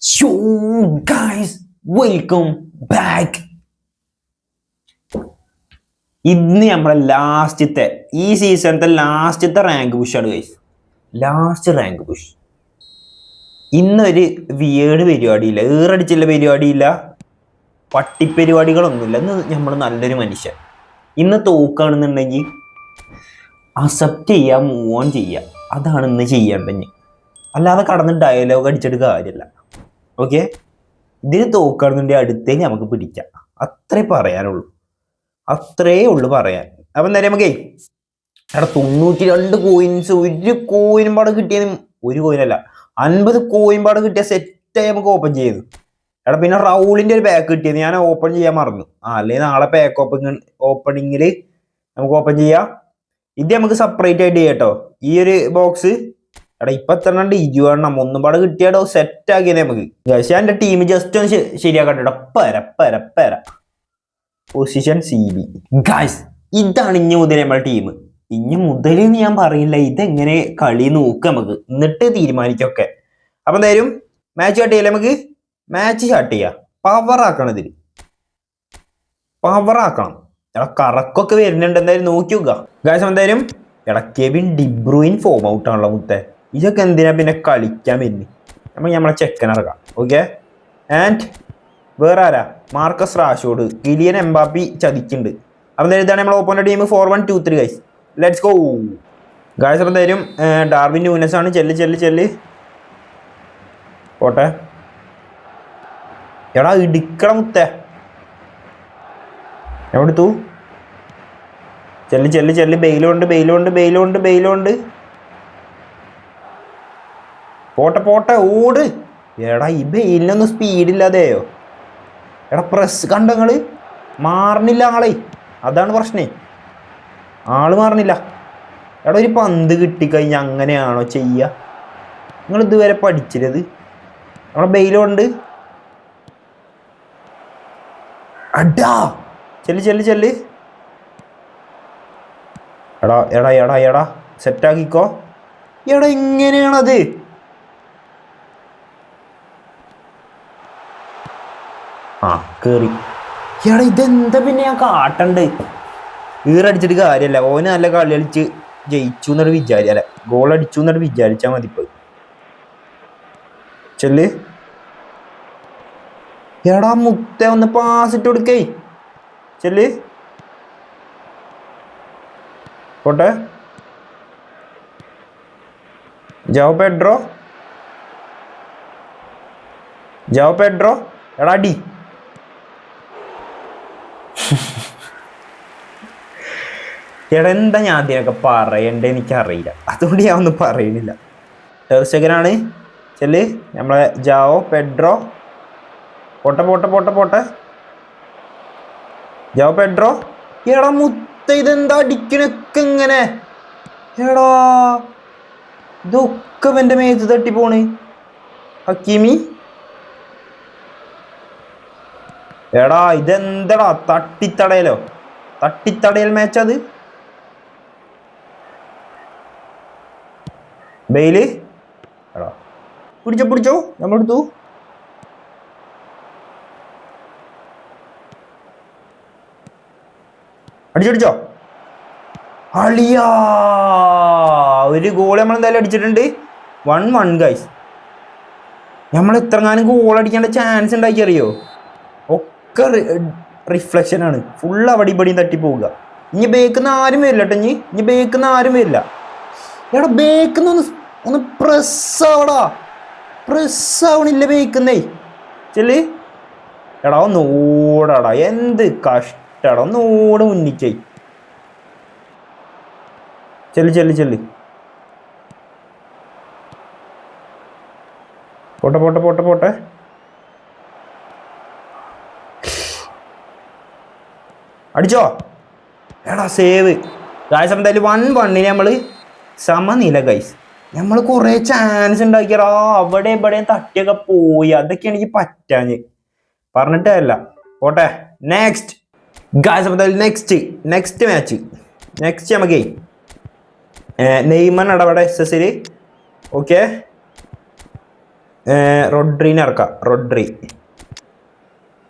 Show guys welcome back ഇന്ന് നമ്മുടെ ലാസ്റ്റത്തെ ഈ സീസണത്തെ ലാസ്റ്റത്തെ റാങ്ക് ആണ് ഗൈസ് ലാസ്റ്റ് റാങ്ക് പുഷ് ഇന്നൊരു വിയേഡ് പരിപാടിയില്ല. ഏറടിച്ചുള്ള പരിപാടിയില്ല. പട്ടിപ്പരിപാടികളൊന്നുമില്ല. ഇന്ന് നമ്മൾ നല്ലൊരു മനുഷ്യൻ. ഇന്ന് തോക്കുകയാണെന്നുണ്ടെങ്കിൽ അക്സെപ്റ്റ് ചെയ്യുക മൂവ് ഓൺ ചെയ്യുക. അതാണ് ഇന്ന് ചെയ്യേണ്ടത് അല്ലാതെ കടന്ന് ഡയലോഗ് അടിച്ചിട്ട് കാര്യമില്ല. ഓക്കെ ഇതിന് തോക്കുകയാണെന്നുണ്ടെങ്കിൽ അടുത്തേക്ക് നമുക്ക് പിടിക്കാം. അത്രേ പറയാനുള്ളൂ. അത്രേ ഉള്ളൂ പറയാൻ. അപ്പം നേരെ നമുക്കേ എടാ തൊണ്ണൂറ്റി രണ്ട് കോയിൻസ് ഒരു കോയിൻ പാടെ കിട്ടിയത് ഒരു കോയിനല്ല അൻപത് കോയിൻ പാടെ കിട്ടിയ സെറ്റായി നമുക്ക് ഓപ്പൺ ചെയ്തു. എടാ പിന്നെ റൗളിന്റെ ഒരു പാക്ക് കിട്ടിയത് ഞാൻ ഓപ്പൺ ചെയ്യാൻ മറന്നു. ആ അല്ലെങ്കിൽ നാളെ പാക്ക് ഓപ്പണിങ് ഓപ്പണിങ്ങിൽ നമുക്ക് ഓപ്പൺ ചെയ്യാം. ഇത് നമുക്ക് സെപ്പറേറ്റ് ആയിട്ട് ചെയ്യാം കേട്ടോ. ഈ ഒരു ബോക്സ് എടാ ഇപ്പൊ എത്ര ഉണ്ട് ഇരുപതെണ്ണം. ഒന്നും പാടെ കിട്ടിയാടോ? സെറ്റ് ആക്കിയത് നമുക്ക്. പക്ഷേ എന്റെ ടീം ജസ്റ്റ് ഒന്ന് ശരിയാക്കട്ടെ പര പര പൊസിഷൻ സി ബി ഗായ്സ് ഇതാണ് ഇനി മുതൽ നമ്മുടെ ടീം ഇനി മുതൽ ഞാൻ പറയില്ല. ഇതെങ്ങനെ കളി നോക്ക് നമുക്ക്? എന്നിട്ട് തീരുമാനിക്കൊക്കെ. അപ്പൊ എന്തായാലും മാച്ച് സ്റ്റാർട്ട് ചെയ്യല്ലേ നമുക്ക്? മാച്ച് സ്റ്റാർട്ട് ചെയ്യാം. പവർ ആക്കണം ഇതിൽ പവർ ആക്കണം. എടാ കറക്കൊക്കെ വരുന്നുണ്ട്. എന്തായാലും നോക്കി നോക്കുക ഗായ്സ് എന്തായാലും എടാ കെവിൻ ഡിബ്രൂയിൻ ഫോം ഔട്ടാണല്ലോ മുത്തേ. ഇതൊക്കെ എന്തിനാ പിന്നെ കളിക്കാൻ വരുന്നത് നമ്മൾ നമ്മളെ ചെക്കൻ ഇറക്കാം. ഓക്കെ ആൻഡ് വേറെ ആരാ? Marcus Rashford. കിലിയൻ എംബാപ്പി ചതിക്കുന്നുണ്ട് അപ്പം എഴുതാണ് നമ്മൾ opponent team four one two three guys let's go guys എന്തായാലും ഡാർവിൻ ന്യൂനസ് ആണ്. ചെല്ല് ചെല്ല് ചെല്ല്. പോട്ടെ. എടാ ഇടിക്കട മുത്ത. എവിടുത്തു ചെല്ല് ചെല്ല് ചെല്ല്. ബെയിലുണ്ട് ബെയിലുണ്ട് ബെയിലുണ്ട് ബെയിലുണ്ട്. പോട്ടെ പോട്ടെ ഓട്. എടാ ഈ ബെയിലിനൊന്നും സ്പീഡില്ലാതെയോ എടാ പ്രസ് കണ്ടങ്ങൾ മാറണില്ല ആളെ. അതാണ് പ്രശ്നേ. ആൾ മാറണില്ല. എടാ ഒരു പന്ത് കിട്ടിക്കഴിഞ്ഞാൽ അങ്ങനെയാണോ ചെയ്യുക നിങ്ങൾ ഇതുവരെ പഠിച്ചില്ലത്. നമ്മളെ ബെയിലുണ്ട് അടാ. ചെല്ല് ചെല്ല് ചെല്ല്. എടാ എടാ എടാ എടാ. സെറ്റാക്കിക്കോ എടാ ഇങ്ങനെയാണത്. ആ കേറി. ഇയാളെ ഇതെന്താ പിന്നെ ഞാൻ കാട്ടണ്ട്? ഈറടിച്ചിട്ട് കാര്യമല്ല ഓന് നല്ല കളി കളിച്ച് ജയിച്ചു എന്നിട്ട് വിചാരി അല്ല ഗോൾ അടിച്ചു എന്നിട്ട് വിചാരിച്ചാൽ മതി ഇപ്പൊ. ചെല്ല്. എടാ മുത്ത ഒന്ന് പാസ് ഇട്ട് കൊടുക്കേ. ചെല്ല്. പോട്ടെ. ജാവോ പെഡ്രോ ജാവോ പെഡ്രോ എടാ അടി. എടാ എന്താ ഞാൻ അതിനൊക്കെ പറയണ്ടേ? എനിക്കറിയില്ല. അതുകൊണ്ട് ഞാൻ ഒന്നും പറയുന്നില്ല. ടേർസെക്കനാണ് ചെല്ല്. നമ്മളെ ജാവോ പെഡ്രോ. പോട്ടെ പോട്ടെ പോട്ടെ പോട്ടെ. Joao Pedro. എടാ മുത്ത ഇതെന്താ അടിക്കണൊക്കെ ഇങ്ങനെ. എടാ. ഇതൊക്കെ എന്റെ മേത്ത് പോണ്. ഹക്കീമി. എടാ ഇതെന്തടാ? തട്ടിത്തടയലോ? തട്ടിത്തടയൽ മാച്ച് അത്? ബെയിൽ ആണോ പിടിച്ചോ പിടിച്ചോ. നമ്മളെടുത്തു. അടിച്ചടിച്ചോ അളിയാ. ഒരു ഗോൾ നമ്മൾ എന്തായാലും അടിച്ചിട്ടുണ്ട്. വൺ വൺ ഗൈസ് നമ്മൾ എത്രങ്ങാനും ഗോൾ അടിക്കേണ്ട ചാൻസ് ഉണ്ടാക്കി അറിയോ? ഒക്കെ റിഫ്ലക്ഷൻ ആണ് ഫുൾ അവിടെ ഇവിടെയും തട്ടി പോവുക ഇനി ബേക്കുന്ന ആരും വരില്ല കേട്ടോ ഇനി. ഇനി ബേക്കുന്ന ആരും വരില്ല. എടാ ബേക്കുന്ന ഒന്ന് ഒന്ന് പ്രസ് ആവടാ. പ്രസ് ആവണില്ല ബേക്കുന്നേ ചെല്ലി. എടാ ഒന്ന് ഓടാടാ. എന്ത് കഷ്ടടാ. ഒന്ന് ഓട് മുന്നിക്കേ ചെല്ലി ചെല്ലി ചെല്ല്. പോട്ടെ പോട്ടെ പോട്ടെ പോട്ടെ. അടിച്ചോ. എടാ സേവ്. ഗായ്സ് എന്തായാലും വൺ വണ്ണിന് നമ്മൾ സമനില ഗൈസ് നമ്മൾ കുറെ ചാൻസ് ഉണ്ടാക്കിയടാ അവിടെ ഇവിടെയും തട്ടിയൊക്കെ പോയി. അതൊക്കെയാണ് എനിക്ക് പറ്റാഞ്ഞ്. പറഞ്ഞിട്ടല്ല പോട്ടെ. നെക്സ്റ്റ് ഗായ്സ് അപ്പോൾ നെക്സ്റ്റ് നെക്സ്റ്റ് മാച്ച് നെക്സ്റ്റ് നമുക്ക്. നെയ്മൻ ഇടപെടെ എസ് എസിൽ ഓക്കെ റൊഡ്രീനെ ഇറക്കാം. റൊഡ്രി.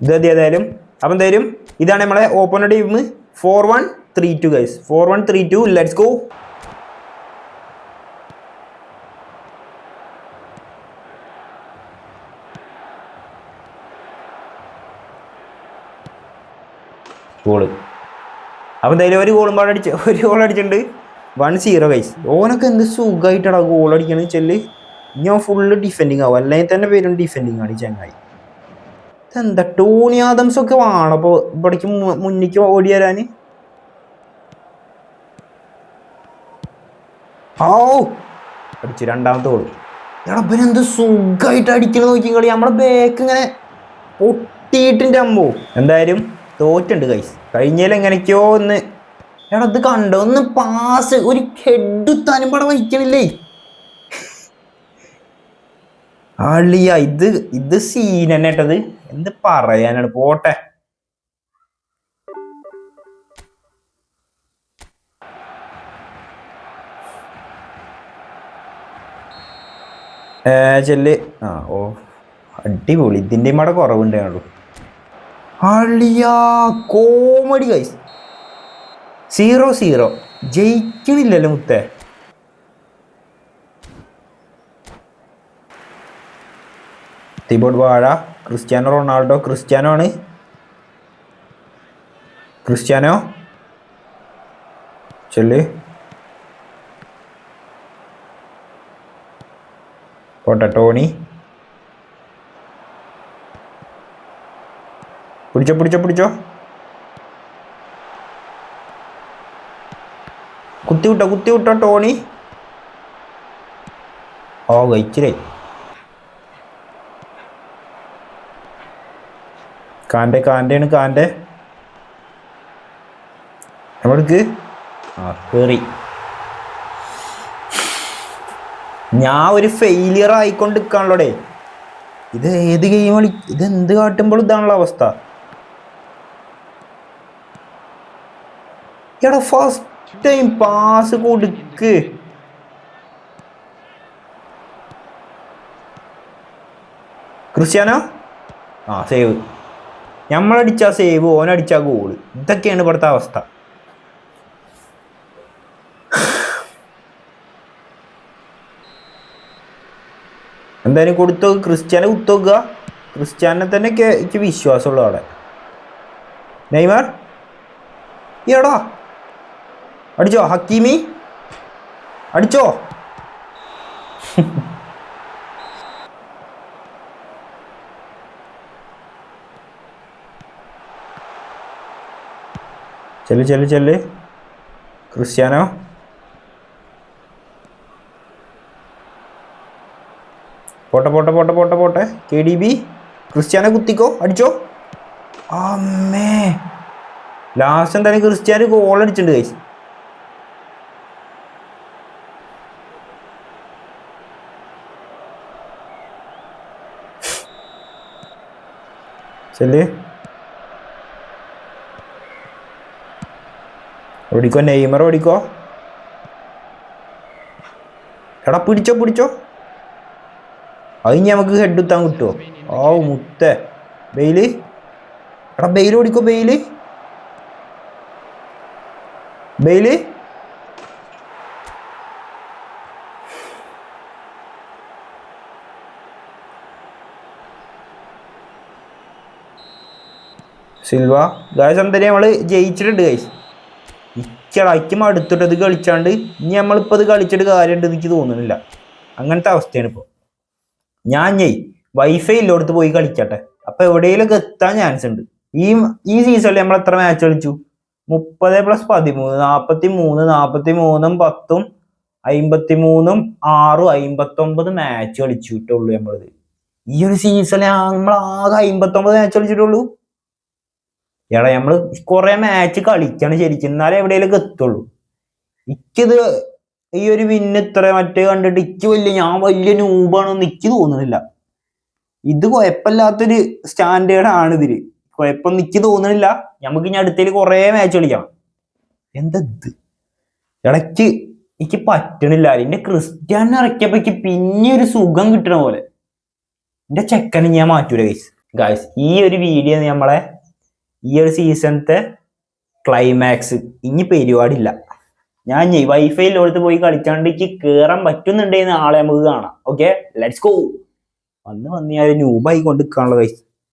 ഇത് ഏതായാലും അപ്പം എന്തായാലും ഇതാണ് നമ്മളെ open team four one three two guys four one three two let's go goal. അപ്പോൾ എന്തായാലും ഒരു ഗോളും പാടെ അടിച്ച് ഒരു ഗോൾ അടിച്ചിട്ടുണ്ട്. വൺ സീറോ കൈസ് ഓനൊക്കെ എന്ത് സുഖമായിട്ടാണ് ഗോൾ അടിക്കണമെന്ന് വെച്ചാൽ ഞാൻ ഫുള്ള് ഡിഫെൻഡിങ് ആവും. അല്ലെങ്കിൽ തന്നെ പേരും ഡിഫെൻഡിങ് ആണ് ചങ്ങായി. എന്താ ടോണി ആദംസ് ഒക്കെ വേണം അപ്പോൾ ഇവിടേക്ക് മുന്നിക്ക് ഓടി വരാൻ ഓ അടിച്ചു രണ്ടാമത്തെ ഗോൾ എടാ എന്ത് സുഖമായിട്ട് അടിക്കണ നോക്കി കളി നമ്മുടെ ബാക്ക് ഇങ്ങനെ പൊട്ടിയിട്ടിന്റെ അമ്പോ. എന്തായാലും തോറ്റുണ്ട് കൈസ് കഴിഞ്ഞാൽ എങ്ങനെയൊക്കെയോ ഒന്ന് എടാ ഇത് കണ്ടോ? ഒന്ന് പാസ് ഒരു ഹെഡുത്താനും പടം വഹിക്കണില്ലേ അളിയ ഇത് ഇത് സീൻ തന്നെ കേട്ടത് എന്ത് പറയാനാണ്? പോട്ടെ. ചെല്ല്. ആ ഓ. അടിപൊളി. ഇതിന്റെയും അവിടെ കുറവുണ്ടായുള്ളൂ അളിയാ കോമഡി ഗൈസ് സീറോ സീറോ ജയിക്കണില്ലല്ലോ മുത്തേ. തിബോഡ് വാഴ ക്രിസ്ത്യാനോ റൊണാൾഡോ ക്രിസ്ത്യാനോ ആണ്. ക്രിസ്ത്യാനോ? ചൊല്ല്. പോട്ടെ ടോണി. പിടിച്ചോ പിടിച്ചോ പിടിച്ചോ. കുത്തി വിട്ടോ കുത്തി വിട്ടോ ടോണി. ഓ കഴിച്ചില്ലേ കാന്റെ കാന്റെയാണ് കാന്റെ നമ്മൾക്ക് ആ കയറി ഞാൻ ഒരു ഫെയിലിയർ ആയിക്കൊണ്ട് നിൽക്കാണല്ലോടെ ഇത് ഏത് ഗെയിം കളി ഇത് എന്ത് കാട്ടുമ്പോൾ ഇതാണല്ലോ അവസ്ഥ. എടാ ഫസ്റ്റ് ടൈം പാസ് കൊടുക്ക്. ക്രിസ്ത്യാനോ? ആ സേവ് നമ്മളടിച്ച സേവ് ഓനടിച്ച ഗോൾ ഇതൊക്കെയാണ് ഇവിടുത്തെ അവസ്ഥ. എന്തായാലും കൊടുത്തു ക്രിസ്ത്യാനെ കുത്തുക ക്രിസ്ത്യാനെ തന്നെ വിശ്വാസമുള്ള അവിടെ നെയ്മർ? എടാ അടിച്ചോ ഹക്കീമി? അടിച്ചോ? ചെല്ല് ചെല്ല് ചെല്ല്. ക്രിസ്ത്യാനോ? പോട്ടെ പോട്ടെ പോട്ടെ പോട്ടെ പോട്ടെ. K D B? ക്രിസ്ത്യാനെ കുത്തിക്കോ അടിച്ചോ. അമ്മേ. ലാസ്റ്റ് എന്തായാലും ക്രിസ്ത്യാനോ ഗോൾ അടിച്ചിട്ടുണ്ട് കൈസ് ചെല്ല് ഓടിക്കോ നെയ്മർ ഓടിക്കോ. എടാ പിടിച്ചോ പിടിച്ചോ. അത് നമുക്ക് ഹെഡ് കുത്താൻ കിട്ടുമോ ഓ മുത്ത. ബെയിൽ? എടാ ബെയിൽ ഓടിക്കോ ബെയിൽ. ബെയിൽ? സിൽവ. ഗായ എന്തായാലും നമ്മൾ ജയിച്ചിട്ടുണ്ട് ഗൈസ് ഇച്ചടയ്ക്കും മടുത്തിട്ട് ഇത് കളിച്ചാണ്ട് ഇനി നമ്മളിപ്പോൾ അത് കളിച്ചിട്ട് കാര്യമുണ്ട് എനിക്ക് തോന്നുന്നില്ല. അങ്ങനത്തെ അവസ്ഥയാണ് ഇപ്പോൾ ഞാൻ ഞെയ് വൈഫൈ ഇല്ലോടത്ത് പോയി കളിക്കട്ടെ. അപ്പോൾ എവിടെയെങ്കിലൊക്കെ എത്താൻ ചാൻസ് ഉണ്ട്. ഈ ഈ സീസണിൽ നമ്മൾ എത്ര മാച്ച് കളിച്ചു? മുപ്പത് പ്ലസ് പതിമൂന്ന് നാൽപ്പത്തി മൂന്ന് നാൽപ്പത്തി മൂന്നും പത്തും അമ്പത്തി മൂന്നും ആറും അമ്പത്തൊമ്പത് മാച്ച് കളിച്ചിട്ടുള്ളൂ നമ്മളിത് ഈ ഒരു സീസണിൽ നമ്മൾ ആകെ അമ്പത്തൊമ്പത് മാച്ച് കളിച്ചിട്ടുള്ളൂ എടാ നമ്മൾ കുറെ മാച്ച് കളിക്കണം ശരിക്കും. എന്നാലേ എവിടെയെങ്കിലും എത്തുള്ളൂ. ഇക്കിത് ഈ ഒരു വിന്ന് ഇത്ര മറ്റേ കണ്ടിട്ട് ഇക്ക് വലിയ ഞാൻ വലിയ നൂബാണെന്ന് എനിക്ക് തോന്നുന്നില്ല ഇത് കുഴപ്പമില്ലാത്തൊരു ആണ് ഇതിൽ. കുഴപ്പം എനിക്ക് തോന്നുന്നില്ല നമുക്ക് ഇനി അടുത്തേൽ കുറെ മാച്ച് കളിക്കണം. എന്താ ഇത്? ഇടയ്ക്ക് എനിക്ക് പറ്റണില്ല. എന്റെ ക്രിസ്ത്യാനിനെ ഇറക്കിയപ്പോ എനിക്ക് പിന്നെ ഒരു സുഖം കിട്ടണ പോലെ. എന്റെ ചെക്കനെ ഞാൻ മാറ്റൂല ഗൈസ് ഗൈസ് ഈ ഒരു വീഡിയോ നമ്മളെ ഈ ഒരു സീസണത്തെ ക്ലൈമാക്സ് ഇനി പരിപാടിയില്ല. ഞാൻ വൈഫൈയിലോടത്ത് പോയി കളിച്ചാണ്ട് എനിക്ക് കേറാൻ പറ്റുന്നുണ്ടെന്ന് ആളെ നമുക്ക് കാണാം. ഓക്കെ ലെറ്റ്സ് ഗോ വന്ന് വന്ന് ഞാൻ ന്യൂബായി കൊണ്ട് നിൽക്കാനുള്ള ഗൈസ്